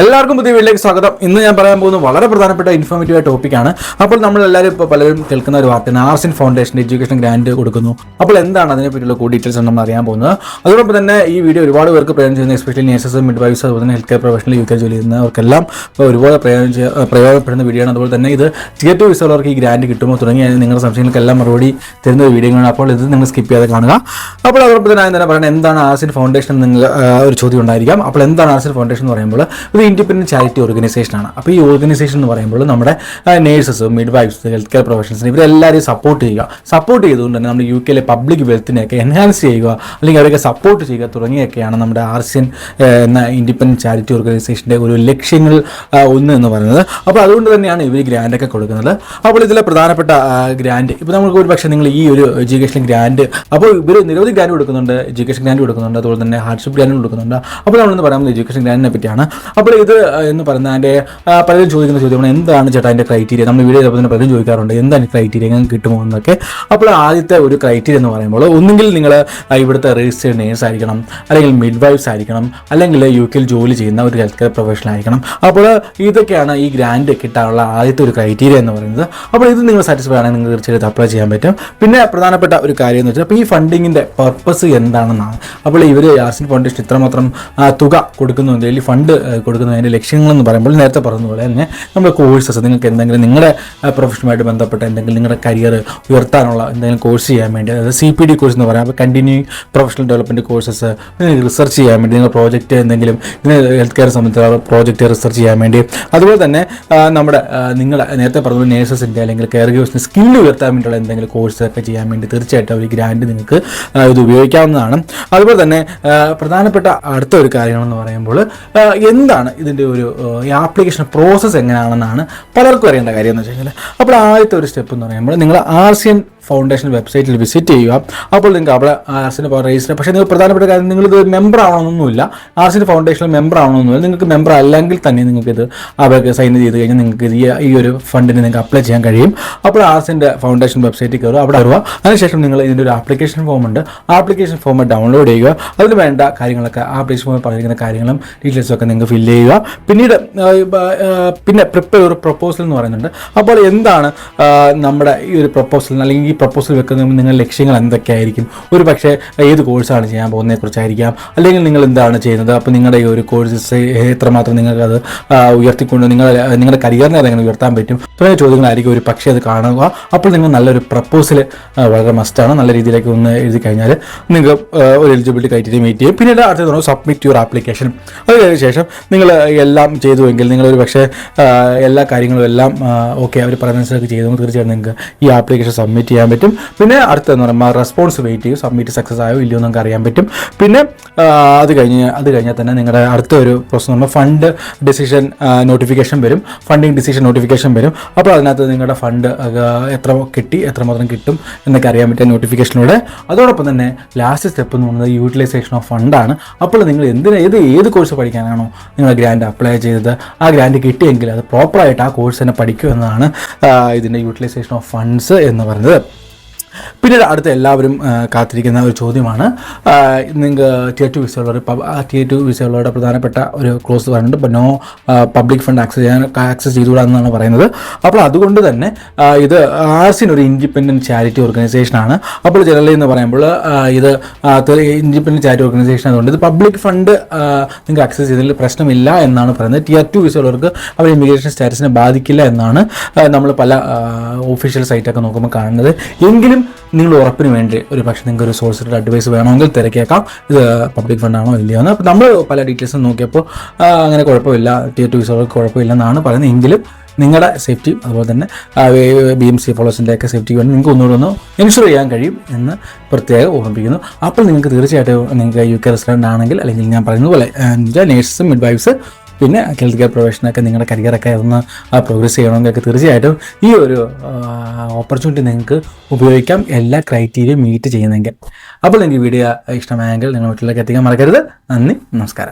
എല്ലാവർക്കും പുതിയ വീട്ടിലേക്ക് സ്വാഗതം. ഇന്ന് ഞാൻ പറയാൻ പോകുന്ന വളരെ പ്രധാനപ്പെട്ട ഇൻഫോർമേറ്റീവ് ടോപ്പിക്കാണ് അപ്പോൾ നമ്മൾ എല്ലാവരും ഇപ്പോൾ പലരും കേൾക്കുന്ന ഒരു വാർത്തയാണ്. ആർസിൻ ഫൗണ്ടേഷൻ എഡ്യൂക്കേഷൻ ഗ്രാൻഡ് കൊടുക്കുന്നു. അപ്പോൾ എന്താണ് അതിനെ പറ്റിയുള്ള കൂടുതൽ ഡീറ്റെയിൽസ് നമ്മൾ അറിയാൻ പോകുന്നത്. അതോടൊപ്പം തന്നെ ഈ വീഡിയോ ഒരുപാട് പേർക്ക് പ്രയോജനം ചെയ്യുന്ന എസ്പെഷ്യലി നേഴ്സസ് മിഡ് വൈസ് അതുപോലെ തന്നെ health care professional U K ജോലി ചെയ്യുന്നവർക്കെല്ലാം ഒരുപാട് പ്രയോജനം പ്രയോജനപ്പെടുന്ന വീഡിയോ ആണ്. അതുപോലെ തന്നെ ഇത് ടിക്കറ്റ് ടു ഈ ഗ്രാൻഡ് കിട്ടുമോ തുടങ്ങിയ നിങ്ങളുടെ സംശയങ്ങൾക്കെല്ലാം മറുപടി തരുന്ന ഒരു വീഡിയോ ആണ് അപ്പോൾ ഇത് നിങ്ങൾ സ്കിപ്പ് ചെയ്യാതെ കാണുക. അപ്പോൾ അതോടൊപ്പം തന്നെ ഞാൻ തന്നെ പറയുന്നത് എന്താണ് ആർസിൻ ഫൗണ്ടേഷൻ നിങ്ങൾ ഒരു ചോദ്യം ഉണ്ടായിരിക്കാം. അപ്പോൾ എന്താണ് ആർസിൻ ഫൗണ്ടേഷൻ എന്ന് പറയുമ്പോൾ ഇത് ഇൻഡിപെൻഡന്റ് ചാരിറ്റി ഓർഗനൈസേഷനാണ് അപ്പോൾ ഈ ഓർഗനൈസേഷൻ എന്ന് പറയുമ്പോൾ നമ്മുടെ nurses midwives health care professions ഇവരെല്ലാവരെയും support ചെയ്യുക. സപ്പോർട്ട് ചെയ്തുകൊണ്ട് തന്നെ നമ്മുടെ യു കെയിലെ പബ്ലിക് വെൽത്തിനെയൊക്കെ എൻഹാൻസ് ചെയ്യുക. അല്ലെങ്കിൽ അവരൊക്കെ സപ്പോർട്ട് ചെയ്യുക തുടങ്ങിയൊക്കെയാണ് നമ്മുടെ ആർസിൻ എന്ന ഇൻഡിപെൻഡന്റ് ചാരിറ്റി ഓർഗനൈസേഷന്റെ ഒരു ലക്ഷ്യങ്ങൾ ഒന്ന് എന്ന് പറയുന്നത്. അപ്പോൾ അതുകൊണ്ട് തന്നെയാണ് ഇവർ ഗ്രാൻഡൊക്കെ കൊടുക്കുന്നത്. അപ്പോൾ ഇതിലെ പ്രധാനപ്പെട്ട ഗ്രാൻഡ് ഇപ്പോൾ നമുക്ക് ഒരു പക്ഷേ നിങ്ങൾ ഈ ഒരു എഡ്യൂക്കേഷൻ ഗ്രാൻഡ് അപ്പോൾ ഇവർ നിരവധി ഗ്രാൻഡ് കൊടുക്കുന്നുണ്ട്. എഡ്യൂക്കേഷൻ ഗ്രാൻഡ് കൊടുക്കുന്നുണ്ട്. അതുപോലെ തന്നെ ഹാർഡ്ഷിപ്പ് ഗ്രാൻഡ് കൊടുക്കുന്നുണ്ട്. അപ്പോൾ നമ്മളിന്ന് പറയാൻ പോകുന്നത് എഡ്യൂക്കേഷൻ ഗ്രാൻഡിനെ പറ്റിയാണ്. അപ്പോൾ ഇത് എന്ന് പറയുന്നത് അതിന്റെ പലരും ചോദിക്കുന്ന ചോദ്യമാണ് എന്താണ് ചേട്ടാ അതിന്റെ ക്രൈറ്റീരിയ നമ്മൾ വീഡിയോ ചെയ്തപ്പോൾ തന്നെ പലരും ചോദിക്കാറുണ്ട് എന്താണ് ക്രൈറ്റീരിയ എങ്ങനെ കിട്ടുമോ എന്നൊക്കെ. അപ്പോൾ ആദ്യത്തെ ഒരു ക്രൈറ്റീരിയ എന്ന് പറയുമ്പോൾ ഒന്നുകിൽ നിങ്ങൾ ഇവിടുത്തെ രജിസ്റ്റേഡ് നേഴ്സ് ആയിരിക്കണം അല്ലെങ്കിൽ മിഡ് വൈഫ്സ് ആയിരിക്കണം അല്ലെങ്കിൽ യു കെയിൽ ജോലി ചെയ്യുന്ന ഒരു ഹെൽത്ത് കെയർ പ്രൊഫഷണൽ ആയിരിക്കണം. അപ്പോൾ ഇതൊക്കെയാണ് ഈ ഗ്രാൻഡ് കിട്ടാനുള്ള ആദ്യത്തെ ഒരു ക്രൈറ്റീരിയ എന്ന് പറയുന്നത്. അപ്പോൾ ഇത് നിങ്ങൾ സാറ്റിസ്ഫൈ ആണെങ്കിൽ നിങ്ങൾക്ക് തീർച്ചയായിട്ടും അപ്ലൈ ചെയ്യാൻ പറ്റും. പിന്നെ പ്രധാനപ്പെട്ട ഒരു കാര്യം എന്ന് വെച്ചാൽ അപ്പോൾ ഈ ഫണ്ടിങ്ങിന്റെ പർപ്പസ് എന്താണെന്നാണ്. അപ്പോൾ ഇവർ യാസിൻ ഫൗണ്ടേഷൻ ഇത്രമാത്രം തുക കൊടുക്കുന്നുണ്ട് അല്ലെങ്കിൽ ഫണ്ട് കൊടുക്കുന്നതിന്റെ ലക്ഷ്യങ്ങളെന്ന് പറയുമ്പോൾ നേരത്തെ പറഞ്ഞ പോലെ തന്നെ നമ്മുടെ കോഴ്സസ് നിങ്ങൾക്ക് എന്തെങ്കിലും നിങ്ങളുടെ പ്രൊഫഷനുമായിട്ട് ബന്ധപ്പെട്ട എന്തെങ്കിലും നിങ്ങളുടെ കരിയർ ഉയർത്താനുള്ള എന്തെങ്കിലും കോഴ്സ് ചെയ്യാൻ വേണ്ടി അതായത് സി പി ഡി കോഴ്സ് എന്ന് പറയാം. അപ്പോൾ continue professional development courses research ചെയ്യാൻ വേണ്ടി നിങ്ങൾ പ്രോജക്റ്റ് എന്തെങ്കിലും ഹെൽത്ത് കെയർ സംബന്ധിച്ചുള്ള പ്രോജക്റ്റ് റിസർച്ച് ചെയ്യാൻ വേണ്ടി. അതുപോലെ തന്നെ നമ്മുടെ നിങ്ങൾ നേരത്തെ പറഞ്ഞ നേഴ്സസിന്റെ അല്ലെങ്കിൽ കെയർ ഗീവേഴ്സിന്റെ സ്കില്ല് ഉയർത്താൻ വേണ്ടിയുള്ള എന്തെങ്കിലും കോഴ്സ് ഒക്കെ ചെയ്യാൻ വേണ്ടി തീർച്ചയായിട്ടും ഒരു ഗ്രാൻഡ് നിങ്ങൾക്ക് ഇത് ഉപയോഗിക്കാവുന്നതാണ്. അതുപോലെ തന്നെ പ്രധാനപ്പെട്ട അടുത്ത ഒരു കാര്യമെന്ന് പറയുമ്പോൾ ആ, എന്താണ് ഇതിന്റെ ഒരു ഈ ആപ്ലിക്കേഷൻ പ്രോസസ്സ് എങ്ങനെയാണെന്നാണ് പലർക്കും അറിയേണ്ട കാര്യം എന്ന് വെച്ച് കഴിഞ്ഞാൽ അപ്പോൾ ആദ്യത്തെ ഒരു സ്റ്റെപ്പ് എന്ന് പറയുമ്പോൾ നിങ്ങൾ ആർസിയൻ ഫൗണ്ടേഷൻ വെബ്സൈറ്റിൽ വിസിറ്റ് ചെയ്യുക. അപ്പോൾ നിങ്ങൾക്ക് അവിടെ ആർസിന് രജിസ്റ്റർ പക്ഷേ നിങ്ങൾ പ്രധാനപ്പെട്ട കാര്യം നിങ്ങളിത് മെമ്പർ ആവണമെന്നൊന്നുമില്ല. ആർസിന്റെ ഫൗണ്ടേഷനിൽ മെമ്പർ ആവണമെന്നില്ല നിങ്ങൾക്ക് മെമ്പർ അല്ലെങ്കിൽ തന്നെ നിങ്ങൾക്ക് ഇത് അവർക്ക് സൈൻ ചെയ്ത് കഴിഞ്ഞാൽ നിങ്ങൾക്ക് ഈ- ഈ ഒരു ഫണ്ടിന് നിങ്ങൾക്ക് അപ്ലൈ ചെയ്യാൻ കഴിയും. അപ്പോൾ ആർസിന്റെ ഫൗണ്ടേഷൻ വെബ്സൈറ്റിൽ കയറുക. അവിടെ വരുക അതിനുശേഷം നിങ്ങൾ ഇതിന്റെ ഒരു ആപ്ലിക്കേഷൻ ഫോം ഉണ്ട്. ആപ്ലിക്കേഷൻ ഫോം ഡൗൺലോഡ് ചെയ്യുക. അതിന് വേണ്ട കാര്യങ്ങളൊക്കെ ആപ്ലിക്കേഷൻ ഫോമിൽ പറഞ്ഞിരിക്കുന്ന കാര്യങ്ങളും ഡീറ്റെയിൽസൊക്കെ നിങ്ങൾക്ക് ഫില്ല് ചെയ്യുക. പിന്നീട് പിന്നെ പ്രിപ്പയർ ഒരു പ്രപ്പോസൽ എന്ന് പറയുന്നുണ്ട്. അപ്പോൾ എന്താണ് നമ്മുടെ ഈ ഒരു പ്രപ്പോസൽ അല്ലെങ്കിൽ ഈ പ്രപ്പോസൽ വെക്കുന്ന നിങ്ങളുടെ ലക്ഷ്യങ്ങൾ എന്തൊക്കെയായിരിക്കും? ഒരു പക്ഷേ ഏത് കോഴ്സാണ് ചെയ്യാൻ പോകുന്നതിനെക്കുറിച്ചായിരിക്കാം അല്ലെങ്കിൽ നിങ്ങൾ എന്താണ് ചെയ്യുന്നത്? അപ്പോൾ നിങ്ങളുടെ ഈ ഒരു കോഴ്സ് എത്രമാത്രം നിങ്ങൾക്കത് ഉയർത്തിക്കൊണ്ട് നിങ്ങൾ നിങ്ങളുടെ കരിയറിനെ അതെങ്ങനെ ഉയർത്താൻ പറ്റും? തുടങ്ങിയ ചോദ്യങ്ങളായിരിക്കും ഒരു പക്ഷേ അത് കാണുക. അപ്പോൾ നിങ്ങൾ നല്ലൊരു പ്രപ്പോസൽ വളരെ മസ്റ്റാണ് നല്ല രീതിയിലേക്ക് ഒന്ന് എഴുതി കഴിഞ്ഞാൽ നിങ്ങൾക്ക് ഒരു എലിജിബിലിറ്റി ക്രൈറ്റീരിയ മീറ്റ് ചെയ്യും. പിന്നീട് അടുത്ത സബ്മിറ്റ് യുവർ ആപ്ലിക്കേഷൻ അത് ശേഷം നിങ്ങൾ എല്ലാം ചെയ്തുവെങ്കിൽ നിങ്ങൾ ഒരു പക്ഷേ എല്ലാ കാര്യങ്ങളും എല്ലാം ഓക്കെ അവർ പറയുന്നതനുസരിച്ച് ചെയ്തു. തീർച്ചയായും നിങ്ങൾക്ക് ഈ ആപ്ലിക്കേഷൻ സബ്മിറ്റ് ചെയ്യാൻ പറ്റും. പിന്നെ അടുത്തെന്ന് പറയുമ്പോൾ റെസ്പോൺസ് വെയിറ്റ് ചെയ്യും സബ്മിറ്റ് സക്സസ് ആയോ ഇല്ലയോ നമുക്ക് അറിയാൻ പറ്റും. പിന്നെ അത് കഴിഞ്ഞ് അത് കഴിഞ്ഞാൽ തന്നെ നിങ്ങളുടെ അടുത്ത ഒരു പ്രോസസ് നമ്മൾ ഫണ്ട് ഡിസിഷൻ നോട്ടിഫിക്കേഷൻ വരും. ഫണ്ടിങ് ഡിസിഷൻ നോട്ടിഫിക്കേഷൻ വരും. അപ്പോൾ അതിനകത്ത് നിങ്ങളുടെ ഫണ്ട് എത്ര കിട്ടി എത്രമാത്രം കിട്ടും എന്നൊക്കെ അറിയാൻ പറ്റിയ നോട്ടിഫിക്കേഷനിലൂടെ അതോടൊപ്പം തന്നെ ലാസ്റ്റ് സ്റ്റെപ്പ് എന്ന് പറയുന്നത് യൂട്ടിലൈസേഷൻ ഓഫ് ഫണ്ടാണ് അപ്പോൾ നിങ്ങൾ എന്തിനാ ഏത് ഏത് കോഴ്സ് പഠിക്കാനാണോ നിങ്ങൾ ഗ്രാൻഡ് അപ്ലൈ ചെയ്തത്? ആ ഗ്രാൻഡ് കിട്ടിയെങ്കിൽ അത് പ്രോപ്പറായിട്ട് ആ കോഴ്സ് തന്നെ പഠിക്കും എന്നതാണ് ഇതിന്റെ യൂട്ടിലൈസേഷൻ ഓഫ് ഫണ്ട്സ് എന്ന് പറയുന്നത്. പിന്നീട് അടുത്ത എല്ലാവരും കാത്തിരിക്കുന്ന ഒരു ചോദ്യമാണ്. നിങ്ങൾക്ക് ടിയർ ടു വിസയുള്ളവർ ടിയർ ടു വിസയുള്ളവരുടെ പ്രധാനപ്പെട്ട ഒരു ക്ലോസ് പറയുന്നുണ്ട്. ഇപ്പോൾ നോ പബ്ലിക് ഫണ്ട് ആക്സസ് ചെയ്യാൻ ആക്സസ് ചെയ്തുകൂടാ എന്നാണ് പറയുന്നത്. അപ്പോൾ അതുകൊണ്ട് തന്നെ ഇത് ആർസിൻ ഒരു ഇൻഡിപെൻഡന്റ് ചാരിറ്റി ഓർഗനൈസേഷനാണ് അപ്പോൾ ജനറലി എന്ന് പറയുമ്പോൾ ഇത് ഇൻഡിപെൻഡന്റ് ചാരിറ്റി ഓർഗനൈസേഷൻ അതുകൊണ്ട് ഇത് പബ്ലിക് ഫണ്ട് നിങ്ങൾക്ക് ആക്സസ് ചെയ്തതിൽ പ്രശ്നമില്ല എന്നാണ് പറയുന്നത്. ടിയർ ടു വിസയുള്ളവർക്ക് അവർ ഇമിഗ്രേഷൻ സ്റ്റാറ്റസിനെ ബാധിക്കില്ല എന്നാണ് നമ്മൾ പല ഒഫീഷ്യൽ സൈറ്റൊക്കെ നോക്കുമ്പോൾ കാണുന്നത്. എങ്കിലും നിങ്ങൾ ഉറപ്പിന് വേണ്ടി ഒരു പക്ഷേ നിങ്ങൾക്ക് ഒരു സോഴ്സിന്റെ അഡ്വൈസ് വേണമെങ്കിൽ തിരക്കേക്കാം ഇത് പബ്ലിക് ഫണ്ടാണോ ഇല്ലയോ എന്ന്. അപ്പോൾ നമ്മൾ പല ഡീറ്റെയിൽസും നോക്കിയപ്പോൾ അങ്ങനെ കുഴപ്പമില്ല. ടിയർ ടു വിസകൾക്ക് കുഴപ്പമില്ലെന്നാണ് പറയുന്നത്. എങ്കിലും നിങ്ങളുടെ സേഫ്റ്റി അതുപോലെ തന്നെ ബി എം സി ഫോളോസിന്റെ ഒക്കെ സേഫ്റ്റിക്ക് വേണ്ടി നിങ്ങൾക്ക് ഒന്നുകൂടെ ഒന്ന് ഇൻഷുർ ചെയ്യാൻ കഴിയും എന്ന് പ്രത്യേകം ഓർമ്മിപ്പിക്കുന്നു. അപ്പോൾ നിങ്ങൾക്ക് തീർച്ചയായിട്ടും നിങ്ങൾക്ക് യു കെ റെസിഡന്റ് ആണെങ്കിൽ അല്ലെങ്കിൽ ഞാൻ പറയുന്നത് പോലെ നേഴ്സും മിഡ് വൈഫ്സ് പിന്നെ ഹെൽത്ത് കെയർ പ്രൊഫഷനൊക്കെ നിങ്ങളുടെ കരിയറൊക്കെ ഒന്ന് പ്രോഗ്രസ് ചെയ്യണമെങ്കിലൊക്കെ തീർച്ചയായിട്ടും ഈ ഒരു ഓപ്പർച്യൂണിറ്റി നിങ്ങൾക്ക് ഉപയോഗിക്കാം. എല്ലാ ക്രൈറ്റീരിയയും മീറ്റ് ചെയ്യുന്നെങ്കിൽ. അപ്പോൾ എനിക്ക് വീഡിയോ ഇഷ്ടമായെങ്കിൽ നിങ്ങൾ വീട്ടിലേക്ക് എത്തിക്കാൻ മറക്കരുത്. നന്ദി നമസ്കാരം.